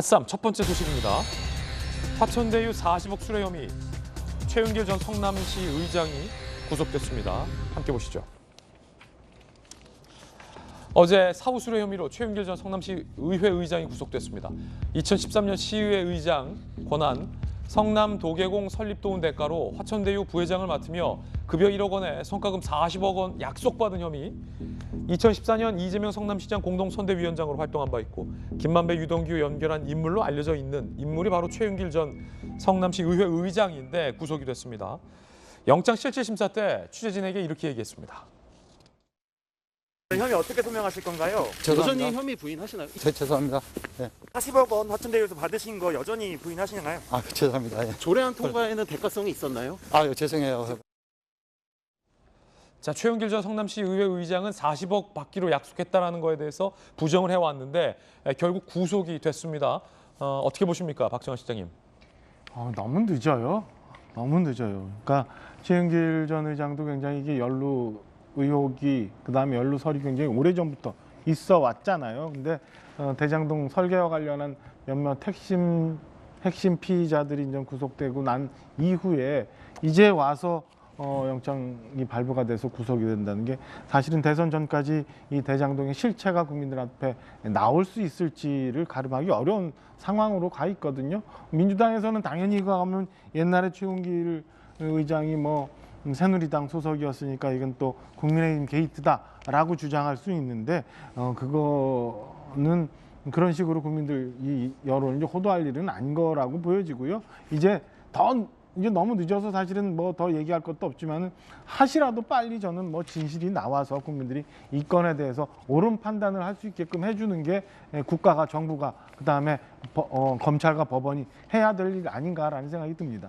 핫쌈 첫 번째 소식입니다. 화천대유 40억 수뢰 혐의 최은길 전 성남시 의장이 구속됐습니다. 함께 보시죠. 어제 사후 수뢰 혐의로 최은길 전 성남시 의회 의장이 구속됐습니다. 2013년 시의회 의장 권한 성남 도계공 설립 도운 대가로 화천대유 부회장을 맡으며 급여 1억 원에 성과금 40억 원 약속받은 혐의 2014년 이재명 성남시장 공동선대위원장으로 활동한 바 있고 김만배 유동규 연결한 인물로 알려져 있는 인물이 바로 최윤길 전 성남시 의회 의장인데 구속이 됐습니다. 영장 실질 심사 때 취재진에게 이렇게 얘기했습니다. 혐의 어떻게 소명하실 건가요? 여전히 죄송합니다. 혐의 부인하시나요? 제, 죄송합니다. 40억 원 화천대유에서 받으신 거 여전히 부인하시나요? 아, 죄송합니다. 예. 조례안 통과에는 대가성이 있었나요? 아, 유 죄송해요. 자, 최은길 전 성남시 의회 의장은 40억 받기로 약속했다라는 거에 대해서 부정을 해왔는데 에, 결국 구속이 됐습니다. 어, 어떻게 보십니까, 박정환 시장님? 어, 너무 늦어요. 너무 늦어요. 그러니까 최영길 전 의장도 굉장히 이게 연루 의혹이 그다음에 연루 설이 굉장히 오래 전부터 있어 왔잖아요. 근데 어, 대장동 설계와 관련한 몇몇 핵심 핵심 피의자들이 이제 구속되고 난 이후에 이제 와서 어, 영장이 발부가 돼서 구속이 된다는 게 사실은 대선 전까지 이 대장동의 실체가 국민들 앞에 나올 수 있을지를 가름하기 어려운 상황으로 가 있거든요. 민주당에서는 당연히 이거 하면 옛날에 최웅길 의장이 뭐 음, 새누리당 소속이었으니까 이건 또 국민의힘 게이트다라고 주장할 수 있는데 어, 그거는 그런 식으로 국민들 이 여론을 호도할 일은 아닌 거라고 보여지고요. 이제 더 이제 너무 늦어서 사실은 뭐 더 얘기할 것도 없지만은 하시라도 빨리 저는 뭐 진실이 나와서 국민들이 이 건에 대해서 옳은 판단을 할 수 있게끔 해주는 게 에, 국가가 정부가 그 다음에 검찰과 법원이 해야 될 일 아닌가라는 생각이 듭니다.